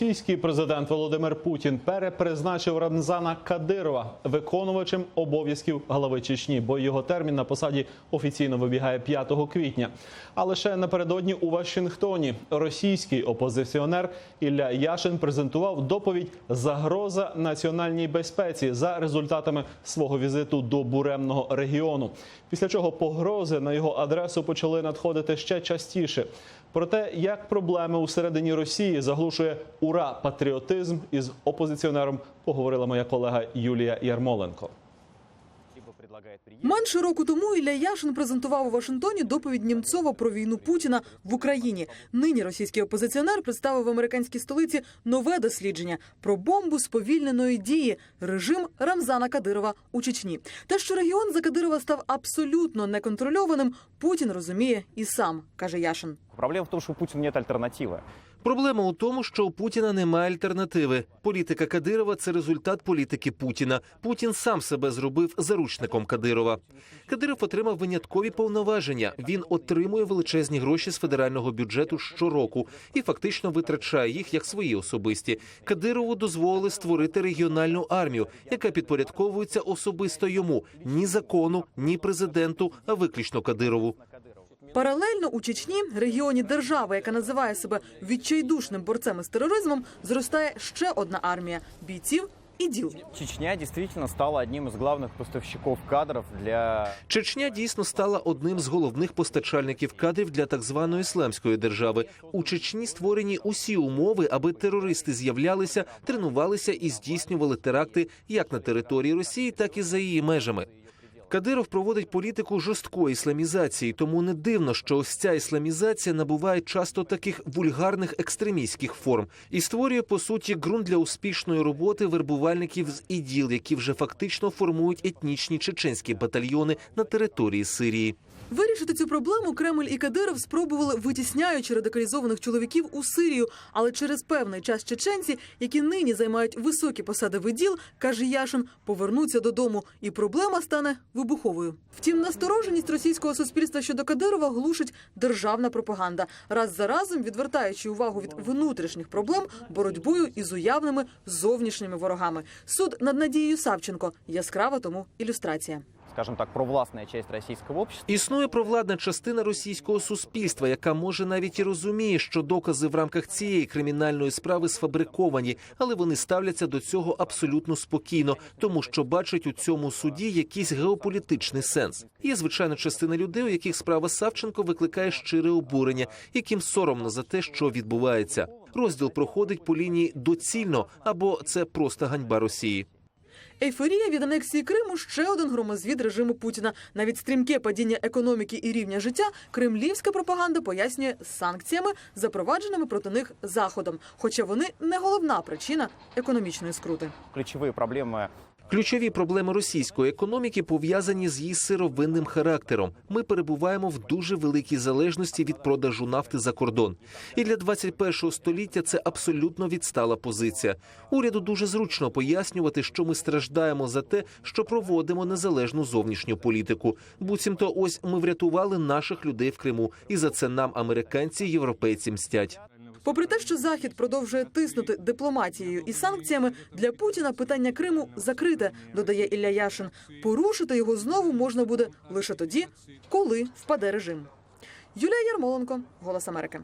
Російський президент Володимир Путін перепризначив Рамзана Кадирова виконувачем обов'язків глави Чечні, бо його термін на посаді офіційно вибігає 5 квітня. А лише напередодні у Вашингтоні російський опозиціонер Ілля Яшин презентував доповідь Загроза національній безпеці за результатами свого візиту до буремного регіону. Після чого погрози на його адресу почали надходити ще частіше. Про те, як проблеми у середині Росії заглушує ура патріотизм із опозиціонером, поговорила моя колега Юлія Ярмоленко. Менше року тому Ілля Яшин презентував у Вашингтоні доповідь Німцова про війну Путіна в Україні. Нині російський опозиціонер представив в американській столиці нове дослідження про бомбу сповільненої дії режим Рамзана Кадирова у Чечні. Те, що регіон за Кадирова став абсолютно неконтрольованим, Путін розуміє і сам, каже Яшин. Проблема в том, что у Путина нет альтернативы. Проблема у тому, що у Путіна немає альтернативи. Політика Кадирова це результат політики Путіна. Путін сам себе зробив заручником Кадирова. Кадиров отримав виняткові повноваження. Він отримує величезні гроші з федерального бюджету щороку і фактично витрачає їх як свої особисті. Кадирову дозволили створити регіональну армію, яка підпорядковується особисто йому ні закону, ні президенту, а виключно Кадирову. Паралельно у Чечні, регіоні держави, яка називає себе відчайдушним борцем із тероризмом, зростає ще одна армія бійців і діл. Чечня действительно стала одним из главных поставщиков кадров для Чечня дійсно стала одним з головних постачальників кадрів для так званої ісламської держави. У Чечні створені усі умови, аби терористи з'являлися, тренувалися і здійснювали теракти як на території Росії, так і за її межами. Кадиров проводить політику жорсткої ісламізації, тому не дивно, що ось ця ісламізація набуває часто таких вульгарних екстремістських форм і створює по суті ґрунт для успішної роботи вербувальників з іділ, які вже фактично формують етнічні чеченські батальйони на території Сирії. Вирішити цю проблему Кремль і Кадиров спробували витісняючи радикалізованих чоловіків у Сирію. Але через певний час чеченці, які нині займають високі посади в іділ, каже Яшин, повернуться додому, і проблема стане вибуховою. Втім, настороженість російського суспільства щодо Кадирова глушить державна пропаганда, раз за разом відвертаючи увагу від внутрішніх проблем боротьбою із уявними зовнішніми ворогами. Суд над Надією Савченко яскрава тому ілюстрація. Скажем так, провластная часть российского общества. Існує провладна частина російського суспільства, яка може навіть і розуміє, що докази в рамках цієї кримінальної справи сфабриковані, але вони ставляться до цього абсолютно спокійно, тому що бачать у цьому суді якийсь геополітичний сенс. Є звичайно частина людей, у яких справа Савченко викликає щире обурення, яким соромно за те, що відбувається. Розділ проходить по лінії доцільно або це просто ганьба Росії. Ейфорія від анексії Криму ще один громозвід режиму Путіна. Навіть стрімке падіння економіки і рівня життя кремлівська пропаганда пояснює санкціями, запровадженими проти них заходом. Хоча вони не головна причина економічної скрути. Ключові проблемы Ключові проблеми російської економіки пов'язані з її сировинним характером. Ми перебуваємо в дуже великій залежності від продажу нафти за кордон. І для 21-го століття це абсолютно відстала позиція. Уряду дуже зручно пояснювати, що ми страждаємо за те, що проводимо незалежну зовнішню політику. Буцімто, ось ми врятували наших людей в Криму, і за це нам американці європейці мстять. Попри те, що Захід продовжує тиснути дипломатією і санкціями, для Путіна питання Криму закрите, додає Ілля Яшин. Порушити його знову можна буде лише тоді, коли впаде режим. Юлія Ярмоленко, Голос Америки.